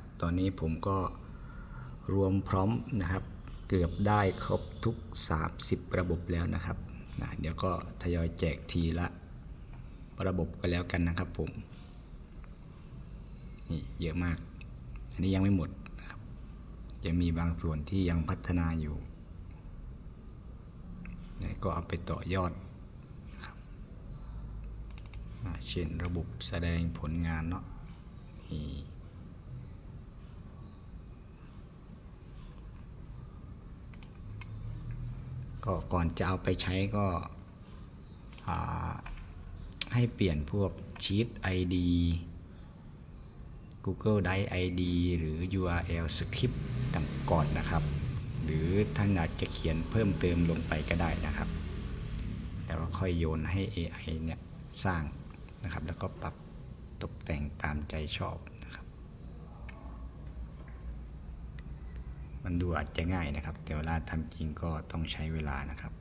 นะครับ ตอนนี้ผมก็รวมพร้อมนะครับ เกือบได้ครบทุก 30 ระบบแล้วนะครับนะเดี๋ยวก็ทยอยแจกทีละระบบก็แล้วกันนะครับผม นี่เยอะมาก อันนี้ยังไม่หมดนะครับ จะมีบางส่วนที่ยังพัฒนาอยู่นี่ก็เอาไปต่อยอดนะครับเช่นระบบแสดงผลงานเนาะนี่ ก็ก่อนจะเอาไปใช้ก็ให้เปลี่ยนพวกชีต ID Google Drive ID หรือ URL Script ต่างก่อนนะครับ หรือท่านอยากจะเขียนเพิ่มเติมลงไปก็ได้นะครับ แล้วก็ค่อยโยนให้ AI เนี่ยสร้างนะครับ แล้วก็ปรับตกแต่งตามใจชอบ มันดูอาจจะง่ายนะครับ แต่เวลาทำจริงก็ต้องใช้เวลานะครับ